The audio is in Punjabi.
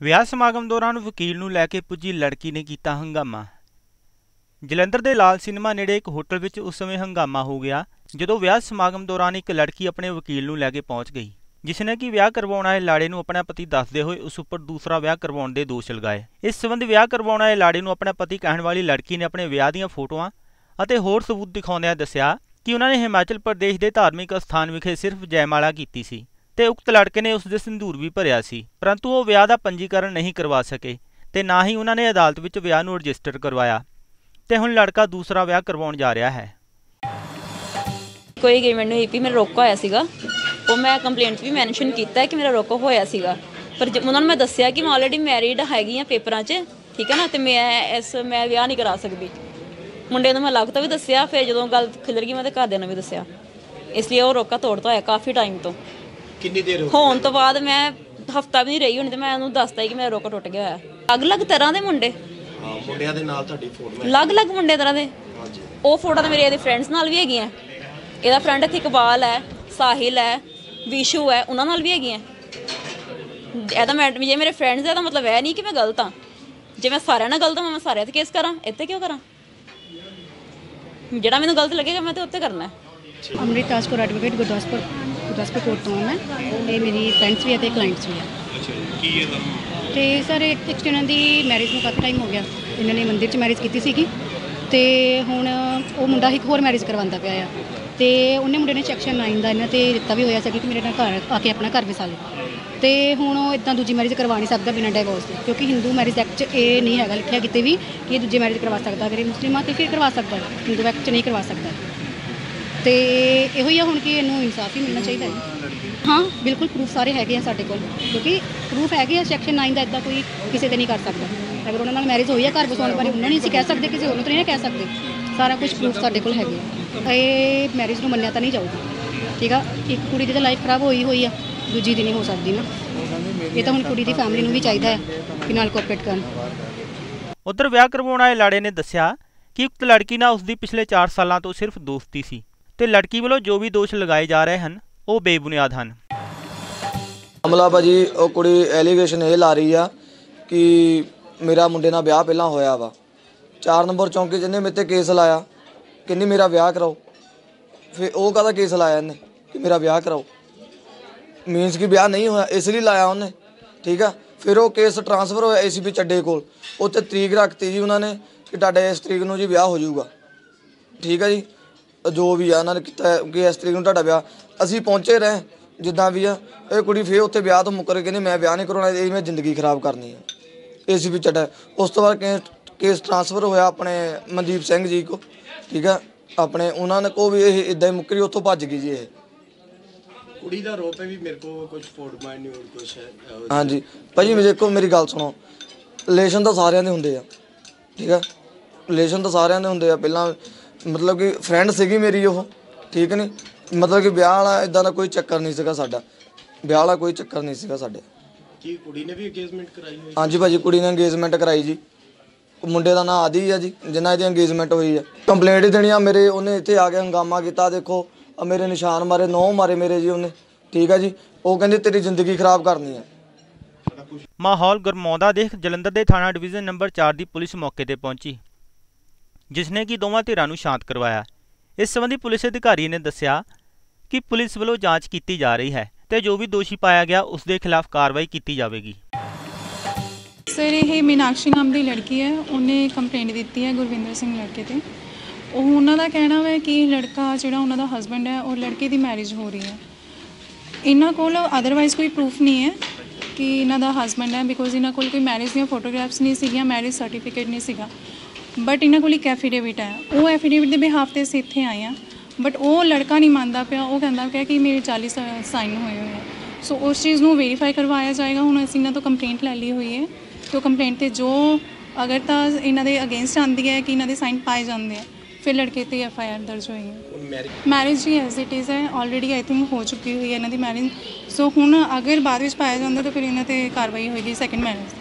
ਵਿਆਹ ਸਮਾਗਮ ਦੌਰਾਨ ਵਕੀਲ ਨੂੰ ਲੈ ਕੇ ਪੁੱਜੀ ਲੜਕੀ ਨੇ ਕੀਤਾ ਹੰਗਾਮਾ। ਜਲੰਧਰ ਦੇ ਲਾਲ ਸਿਨੇਮਾ ਨੇੜੇ ਇੱਕ ਹੋਟਲ ਵਿੱਚ ਉਸ ਸਮੇਂ ਹੰਗਾਮਾ ਹੋ ਗਿਆ, ਜਦੋਂ ਵਿਆਹ ਸਮਾਗਮ ਦੌਰਾਨ ਇੱਕ ਲੜਕੀ ਆਪਣੇ ਵਕੀਲ ਨੂੰ ਲੈ ਕੇ ਪਹੁੰਚ ਗਈ ਜਿਸ ਨੇ ਕਿ ਵਿਆਹ ਕਰਵਾਉਣ ਆਏ ਲਾੜੇ ਨੂੰ ਆਪਣਾ ਪਤੀ ਦੱਸਦੇ ਹੋਏ ਉਸ ਉੱਪਰ ਦੂਸਰਾ ਵਿਆਹ ਕਰਵਾਉਣ ਦੇ ਦੋਸ਼ ਲਗਾਏ। ਇਸ ਸੰਬੰਧ ਵਿਆਹ ਕਰਵਾਉਣ ਆਏ ਲਾੜੇ ਨੂੰ ਆਪਣਾ ਪਤੀ ਕਹਿਣ ਵਾਲੀ ਲੜਕੀ ਨੇ ਆਪਣੇ ਵਿਆਹ ਦੀਆਂ ਫੋਟੋਆਂ ਅਤੇ ਹੋਰ ਸਬੂਤ ਦਿਖਾਉਂਦਿਆਂ ਦੱਸਿਆ ਕਿ ਉਹਨਾਂ ਨੇ ਹਿਮਾਚਲ ਪ੍ਰਦੇਸ਼ ਦੇ ਧਾਰਮਿਕ ਅਸਥਾਨ ਵਿਖੇ ਸਿਰਫ ਜੈਮਾਲਾ ਕੀਤੀ ਸੀ। ਤੇ ਉਕਤ ਲੜਕੇ ਨੇ ਉਸ ਦੇ ਸਿੰਦੂਰ ਵੀ ਭਰਿਆ ਸੀ, ਪਰੰਤੂ ਉਹ ਵਿਆਹ ਦਾ ਪੰਜੀਕਰਨ ਨਹੀਂ ਕਰਵਾ ਸਕੇ ਤੇ ਨਾ ਹੀ ਉਹਨਾਂ ਨੇ ਅਦਾਲਤ ਵਿੱਚ ਵਿਆਹ ਨੂੰ ਰਜਿਸਟਰ ਕਰਵਾਇਆ ਤੇ ਹੁਣ ਲੜਕਾ ਦੂਸਰਾ ਵਿਆਹ ਕਰਵਾਉਣ ਜਾ ਰਿਹਾ ਹੈ। ਕੋਈ ਗਈ ਮੈਨੂੰ ਏਪੀ ਮੇਰਾ ਰੋਕਾ ਹੋਇਆ ਸੀਗਾ। ਉਹ ਮੈਂ ਕੰਪਲੇਂਟ ਵੀ ਮੈਂਸ਼ਨ ਕੀਤਾ ਹੈ ਕਿ ਮੇਰਾ ਰੋਕਾ ਹੋਇਆ ਸੀਗਾ। ਪਰ ਉਹਨਾਂ ਨੂੰ ਮੈਂ ਦੱਸਿਆ ਕਿ ਮੈਂ ਆਲਰੇਡੀ ਮੈਰਿਡ ਹੈਗੀ ਆ ਪੇਪਰਾਂ 'ਚ, ਠੀਕ ਹੈ ਨਾ, ਤੇ ਮੈਂ ਇਸ, ਮੈਂ ਵਿਆਹ ਨਹੀਂ ਕਰਾ ਸਕਦੀ। ਮੁੰਡੇ ਨੂੰ ਮੈਂ ਲੱਗ ਤੋਂ ਵੀ ਦੱਸਿਆ, ਫਿਰ ਜਦੋਂ ਗੱਲ ਖਿਲਰ ਗਈ ਮੈਂ ਤੇ ਘਰਦਿਆਂ ਨੂੰ ਵੀ ਦੱਸਿਆ। ਇਸ ਲਈ ਉਹ ਰੋਕਾ ਤੋੜਤਾ ਹੋਇਆ ਕਾਫੀ ਟਾਈਮ ਤੋਂ। ਕਿੰਨੀ ਦੇਰ ਹੋ ਹੋਣ ਤੋਂ ਬਾਅਦ ਮੈਂ ਹਫਤਾ ਵੀ ਨਹੀਂ ਰਹੀ ਹੋਣੀ ਤੇ ਮੈਂ ਉਹਨੂੰ ਦੱਸਤਾ ਕਿ ਮੇਰਾ ਰੋਕਾ ਟੁੱਟ ਗਿਆ ਹੋਇਆ। ਅਲੱਗ-ਅਲੱਗ ਤਰ੍ਹਾਂ ਦੇ ਮੁੰਡੇ। ਹਾਂ ਮੁੰਡਿਆਂ ਦੇ ਨਾਲ ਤੁਹਾਡੀ ਫੋਟੋ ਅਲੱਗ-ਅਲੱਗ ਮੁੰਡੇ ਤਰ੍ਹਾਂ ਦੇ। ਹਾਂਜੀ। ਉਹ ਫੋਟੋ ਤਾਂ ਮੇਰੇ ਇਹਦੇ ਫਰੈਂਡਸ ਨਾਲ ਵੀ ਹੈਗੀਆਂ। ਇਹਦਾ ਫਰੈਂਡ ਇੱਥੇ ਇਕਬਾਲ ਹੈ ਸਾਹਿਲ ਹੈ ਵਿਸ਼ੂ ਹੈ ਉਹਨਾਂ ਨਾਲ ਵੀ ਹੈਗੀਆਂ। ਇਹਦਾ ਮੈਂ ਜੇ ਮੇਰੇ ਫਰੈਂਡਸ ਹੈ ਤਾਂ ਮਤਲਬ ਇਹ ਨਹੀਂ ਕਿ ਮੈਂ ਗਲਤ ਹਾਂ। ਜੇ ਮੈਂ ਸਾਰਿਆਂ ਨਾਲ ਗਲਤ ਹਾਂ ਮੈਂ ਸਾਰਿਆਂ ਤੇ ਕੇਸ ਕਰਾਂ। ਇੱਥੇ ਕਿਉਂ ਕਰਾਂ? ਜਿਹੜਾ ਮੈਨੂੰ ਗਲਤ ਲੱਗੇਗਾ ਮੈਂ ਤੇ ਉੱਤੇ ਕਰਨਾ ਹੈ। ਅੰਮ੍ਰਿਤਾਸ ਕੌਰ ਐਡਵੋਕੇਟ ਗੁਰਦਾਸਪੁਰ। ਗੁਰਦਾਸਪੁਰ ਕੋਰਟ ਤੋਂ ਹਾਂ ਮੈਂ। ਇਹ ਮੇਰੀ ਫਰੈਂਡਸ ਵੀ ਹੈ ਤੇ ਕਲਾਇੰਟਸ ਵੀ ਹੈ ਅੱਛਾ ਜੀ ਕੀ ਇਹ ਤੁਹਾਨੂੰ ਤੇ ਸਰ ਇੱਕ ਇੱਕ ਇਹਨਾਂ ਦੀ ਮੈਰਿਜ ਨੂੰ ਕਾਫੀ ਟਾਈਮ ਹੋ ਗਿਆ। ਇਹਨਾਂ ਨੇ ਮੰਦਿਰ 'ਚ ਮੈਰਿਜ ਕੀਤੀ ਸੀਗੀ। ਤੇ ਹੁਣ ਉਹ ਮੁੰਡਾ ਇੱਕ ਹੋਰ ਮੈਰਿਜ ਕਰਵਾਉਂਦਾ ਪਿਆ ਆ। ਤੇ ਉਹਨੇ ਮੁੰਡੇ ਨੇ ਸੈਕਸ਼ਨ 9 ਦਾ ਇਹਨਾਂ ਤੇ ਦਿੱਤਾ ਵੀ ਹੋਇਆ ਸੀ ਕਿ ਮੇਰੇ ਨਾਲ ਘਰ ਆ ਕੇ ਆਪਣਾ ਘਰ ਵਸਾ ਲੈ ਤੇ ਹੁਣ ਉਹ ਇਦਾਂ ਦੂਜੀ ਮੈਰਿਜ ਕਰਵਾ ਨਹੀਂ ਸਕਦਾ ਬਿਨਾਂ ਡਿਵੋਰਸ ਦੇ। ਕਿਉਂਕਿ ਹਿੰਦੂ ਮੈਰਿਜ ਐਕਟ 'ਚ ਇਹ ਨਹੀਂ ਹੈਗਾ ਲਿਖਿਆ ਕਿਤੇ ਵੀ ਕਿ ਇਹ ਦੂਜੀ ਮੈਰਿਜ ਕਰਵਾ ਸਕਦਾ। ਅਗਰ ਇਹ ਮੁਸਲਿਮ ਆ ਤੇ ਫਿਰ ਕਰਵਾ ਸਕਦਾ। ਹੈ। ਹਿੰਦੂ ਐਕਟ 'ਚ ਨਹੀਂ ਕਰਵਾ ਸਕਦਾ। ਤੇ ਇਹੋ ਹੀ ਆ ਹੁਣ ਕਿ ਇਹਨੂੰ ਇਨਸਾਫ ਹੀ ਮਿਲਣਾ ਚਾਹੀਦਾ ਹੈ। ਹਾਂ, ਬਿਲਕੁਲ ਪ੍ਰੂਫ ਸਾਰੇ ਹੈਗੇ ਆ ਸਾਡੇ ਕੋਲ, ਕਿਉਂਕਿ ਪ੍ਰੂਫ ਹੈਗੇ ਆ ਸੈਕਸ਼ਨ 9 ਦਾ ਇਦਾਂ ਕੋਈ ਕਿਸੇ ਤੇ ਨਹੀਂ ਕਰ ਸਕਦਾ। ਅਗਰ ਉਹਨਾਂ ਨਾਲ ਮੈਰਿਜ ਹੋਈ ਹੈ ਘਰ ਵਸਾਉਣ ਬਾਰੇ ਉਹਨਾਂ ਨੂੰ ਅਸੀਂ ਕਹਿ ਸਕਦੇ, ਕਿਸੇ ਹੋਰ ਨੂੰ ਤਾਂ ਨਹੀਂ ਕਹਿ ਸਕਦੇ। ਸਾਰਾ ਕੁਝ ਪ੍ਰੂਫ ਸਾਡੇ ਕੋਲ ਹੈਗੇ ਆ। ਇਹ ਮੈਰਿਜ ਨੂੰ ਮੰਨਿਆ ਤਾਂ ਨਹੀਂ ਜਾਊਗਾ। ਠੀਕ ਆ? ਇੱਕ ਕੁੜੀ ਦੀ ਤਾਂ ਲਾਈਫ ਖਰਾਬ ਹੋਈ ਹੋਈ ਆ, ਦੂਜੀ ਦੀ ਨਹੀਂ ਹੋ ਸਕਦੀ ਨਾ। ਇਹ ਤਾਂ ਹੁਣ ਕੁੜੀ ਦੀ ਫੈਮਿਲੀ ਨੂੰ ਵੀ ਚਾਹੀਦਾ ਹੈ, ਕਿ ਨਾਲ ਕੋਆਪਰੇਟ ਕਰਨ। ਉਧਰ ਵਿਆਹ ਕਰਵਾਉਣ ਆਏ ਲਾੜੇ ਨੇ ਦੱਸਿਆ ਕਿ ਉਕਤ ਲੜਕੀ ਨਾਲ ਉਸ ਦੀ ਪਿਛਲੇ 4 ਸਾਲਾਂ ਤੋਂ ਸਿਰਫ ਦੋਸਤੀ ਸੀ। ਤੇ ਲੜਕੀ ਵੱਲੋਂ ਜੋ ਵੀ ਦੋਸ਼ ਲਗਾਏ ਜਾ ਰਹੇ ਹਨ, ਉਹ ਬੇਬੁਨਿਆਦ ਹਨ। ਮਾਮਲਾ ਭਾਜੀ, ਉਹ ਕੁੜੀ ਐਲੀਗੇਸ਼ਨ ਇਹ ਲਾ ਰਹੀ ਆ ਕਿ ਮੇਰਾ ਮੁੰਡੇ ਨਾਲ ਵਿਆਹ ਪਹਿਲਾਂ ਹੋਇਆ ਵਾ। 4 ਨੰਬਰ ਚੌਂਕੀ ਜਿਹਨੇ ਮੇਰੇ ਤੇ ਕੇਸ ਲਾਇਆ ਕਹਿੰਦੀ ਮੇਰਾ ਵਿਆਹ ਕਰਾਓ। ਫਿਰ ਉਹ ਕਾਹਦਾ ਕੇਸ ਲਾਇਆ ਇਹਨੇ ਕਿ ਮੇਰਾ ਵਿਆਹ ਕਰਾਓ। ਮੀਨਸ ਕਿ ਵਿਆਹ ਨਹੀਂ ਹੋਇਆ, ਇਸ ਲਈ ਲਾਇਆ ਉਹਨੇ, ਠੀਕ ਆ? ਫਿਰ ਉਹ ਕੇਸ ਟਰਾਂਸਫਰ ਹੋਇਆ ਏਸੀਪੀ ਚੱਡੇ ਕੋਲ। ਉੱਥੇ ਤਰੀਕ ਰੱਖਤੀ ਜੀ ਉਹਨਾਂ ਨੇ ਕਿ ਤੁਹਾਡੇ ਇਸ ਤਰੀਕ ਨੂੰ ਜੀ ਵਿਆਹ ਹੋ ਜਾਊਗਾ। ਠੀਕ ਆ ਜੀ? ਜੋ ਵੀ ਆ ਉਹਨਾਂ ਨੇ ਕੀਤਾ ਹੈ ਕਿ ਇਸ ਤਰੀਕ ਨੂੰ ਤੁਹਾਡਾ ਵਿਆਹ ਅਸੀਂ ਪਹੁੰਚੇ ਰਹੇ ਜਿੱਦਾਂ ਵੀ ਆ ਇਹ ਕੁੜੀ ਫੇਰ ਉੱਥੇ ਵਿਆਹ ਤੋਂ ਮੁੱਕਰ ਕੇ ਕਹਿੰਦੀ ਮੈਂ ਵਿਆਹ ਨਹੀਂ ਕਰਾਉਣਾ ਇਹ ਮੈਂ ਜ਼ਿੰਦਗੀ ਖਰਾਬ ਕਰਨੀ ਹੈ ਏਸੀਪੀ ਚੱਡਾ ਉਸ ਤੋਂ ਬਾਅਦ ਕੇਸ ਕੇਸ ਟ੍ਰਾਂਸਫਰ ਹੋਇਆ ਆਪਣੇ ਮਨਦੀਪ ਸਿੰਘ ਜੀ ਕੋ ਠੀਕ ਆ? ਆਪਣੇ ਉਹਨਾਂ ਨੇ ਕੋ ਵੀ ਇਹ ਇਦਾਂ ਹੀ ਮੁੱਕਰੀ ਉੱਥੋਂ ਭੱਜ ਗਈ ਜੀ ਇਹ। ਕੁੜੀ ਦਾ ਰੋਪ ਹੈ ਵੀ ਮੇਰੇ ਕੋ ਕੁਝ ਫੋਟੋ ਨਹੀਂ ਹੋਰ ਕੁਝ ਹੈ। ਹਾਂਜੀ। ਭਾਜੀ ਮੇਰੇ ਦੇਖੋ ਮੇਰੀ ਗੱਲ ਸੁਣੋ ਰਿਲੇਸ਼ਨ ਤਾਂ ਸਾਰਿਆਂ ਦੇ ਹੁੰਦੇ ਆ ਠੀਕ ਆ? ਰਿਲੇਸ਼ਨ ਤਾਂ ਸਾਰਿਆਂ ਦੇ ਹੁੰਦੇ ਆ ਪਹਿਲਾਂ ਮਤਲਬ ਕਿ ਫਰੈਂਡ ਸੀਗੀ ਮੇਰੀ ਉਹ ਠੀਕ ਨਹੀਂ ਮਤਲਬ ਕਿ ਵਿਆਹ ਵਾਲਾ ਇਦਾਂ ਦਾ ਕੋਈ ਚੱਕਰ ਨਹੀਂ ਸੀਗਾ ਸਾਡਾ। ਵਿਆਹ ਵਾਲਾ ਕੋਈ ਚੱਕਰ ਨਹੀਂ ਸੀਗਾ ਸਾਡੇ। ਕੀ ਕੁੜੀ ਨੇ ਵੀ ਅੰਗੇਜਮੈਂਟ ਕਰਾਈ ਹੋਈ? ਹਾਂਜੀ ਭਾਜੀ ਕੁੜੀ ਨੇ ਇੰਗੇਜਮੈਂਟ ਕਰਾਈ ਜੀ। ਉਹ ਮੁੰਡੇ ਦਾ ਨਾਂ ਆਦੀ ਆ ਜੀ ਜਿੰਨਾ ਇਹਦੀ ਇੰਗੇਜਮੈਂਟ ਹੋਈ ਆ। ਕੰਪਲੇਂਟ ਹੀ ਦੇਣੀ ਆ ਮੇਰੇ ਉਹਨੇ ਇੱਥੇ ਆ ਕੇ ਹੰਗਾਮਾ ਕੀਤਾ ਦੇਖੋ ਆ ਮੇਰੇ ਨਿਸ਼ਾਨ ਮਾਰੇ ਨੌ ਮਾਰੇ ਮੇਰੇ ਜੀ ਉਹਨੇ। ਠੀਕ ਆ ਜੀ? ਉਹ ਕਹਿੰਦੀ ਤੇਰੀ ਜ਼ਿੰਦਗੀ ਖਰਾਬ ਕਰਨੀ ਆ। ਮਾਹੌਲ ਗਰਮਾਉਂਦਾ ਦੇਖ ਜਲੰਧਰ ਦੇ ਥਾਣਾ ਡਿਵੀਜ਼ਨ ਨੰਬਰ 4 ਦੀ ਪੁਲਿਸ ਮੌਕੇ ਤੇ ਪਹੁੰਚੀ। ਜਿਸ ਨੇ ਕਿ ਦੋਵਾਂ ਧਿਰਾਂ ਨੂੰ ਸ਼ਾਂਤ ਕਰਵਾਇਆ। ਇਸ ਸੰਬੰਧੀ ਪੁਲਿਸ ਅਧਿਕਾਰੀ ਨੇ ਦੱਸਿਆ ਕਿ ਪੁਲਿਸ ਵੱਲੋਂ ਜਾਂਚ ਕੀਤੀ ਜਾ ਰਹੀ ਹੈ ਤੇ ਜੋ ਵੀ ਦੋਸ਼ੀ ਪਾਇਆ ਗਿਆ, ਉਸ ਦੇ ਖਿਲਾਫ ਕਾਰਵਾਈ ਕੀਤੀ ਜਾਵੇਗੀ। ਸਰ, ਇਹ ਮੀਨਾਕਸ਼ੀ ਨਾਮ ਦੀ ਲੜਕੀ ਹੈ। ਉਹਨੇ ਕੰਪਲੇਂਟ ਦਿੱਤੀ ਹੈ ਗੁਰਵਿੰਦਰ ਸਿੰਘ ਲੜਕੇ ਤੇ। ਉਹ ਉਹਨਾਂ ਦਾ ਕਹਿਣਾ ਹੈ ਕਿ ਲੜਕਾ ਜਿਹੜਾ ਉਹਨਾਂ ਦਾ ਹਸਬੰਡ ਹੈ, ਉਹ ਲੜਕੇ ਦੀ ਮੈਰਿਜ ਹੋ ਰਹੀ ਹੈ। ਇਹਨਾਂ ਕੋਲ ਅਦਰਵਾਈਜ਼ ਕੋਈ ਪ੍ਰੂਫ ਨਹੀਂ ਹੈ ਕਿ ਇਹਨਾਂ ਦਾ ਹਸਬੰਡ ਹੈ ਬਿਕੋਜ਼ ਇਹਨਾਂ ਕੋਲ ਕੋਈ ਮੈਰਿਜ ਦੀਆਂ ਫੋਟੋਗ੍ਰਾਫਸ ਨਹੀਂ ਸੀਗੀਆਂ ਮੈਰਿਜ ਸਰਟੀਫਿਕੇਟ ਨਹੀਂ ਸੀਗਾ। ਬਟ ਇਹਨਾਂ ਕੋਲ ਇੱਕ ਐਫੀਡੇਵਿਟ ਹੈ। ਉਹ ਐਫੀਡੇਵਿਟ ਦੇ ਬਿਹਾਫ ਤੇ ਅਸੀਂ ਇੱਥੇ ਆਏ ਆ ਬਟ ਉਹ ਲੜਕਾ ਨਹੀਂ ਮੰਨਦਾ ਪਿਆ। ਉਹ ਕਹਿੰਦਾ ਪਿਆ ਕਿ ਮੇਰੇ 40 ਸਾਈਨ ਹੋਏ ਹੋਏ ਆ। ਸੋ ਉਸ ਚੀਜ਼ ਨੂੰ ਵੈਰੀਫਾਈ ਕਰਵਾਇਆ ਜਾਏਗਾ। ਹੁਣ ਅਸੀਂ ਇਹਨਾਂ ਤੋਂ ਕੰਪਲੇਂਟ ਲੈ ਲਈ ਹੋਈ ਹੈ। ਤੇ ਕੰਪਲੇਂਟ ਤੇ ਜੋ ਅਗਰ ਤਾਂ ਇਹਨਾਂ ਦੇ ਅਗੇਂਸਟ ਆਂਦੀ ਹੈ ਕਿ ਇਹਨਾਂ ਦੇ ਸਾਈਨ ਪਾਏ ਜਾਂਦੇ ਆ ਫਿਰ ਲੜਕੇ ਤੇ ਐਫ ਆਈ ਆਰ ਦਰਜ ਹੋਈ ਹੈ। ਮੈਰਿਜ ਹੀ ਐਜ਼ ਇਟ ਇਜ਼ ਹੈ। ਆਲਰੇਡੀ ਆਈ ਥਿੰਕ ਹੋ ਚੁੱਕੀ ਹੋਈ ਹੈ ਇਹਨਾਂ ਦੀ ਮੈਰਿਜ ਸੋ ਹੁਣ ਅਗਰ ਬਾਅਦ ਵਿੱਚ ਪਾਇਆ ਜਾਂਦਾ ਤਾਂ ਫਿਰ ਇਹਨਾਂ ਤੇ ਕਾਰਵਾਈ ਹੋਏਗੀ ਸੈਕੰਡ ਮੈਰਿਜ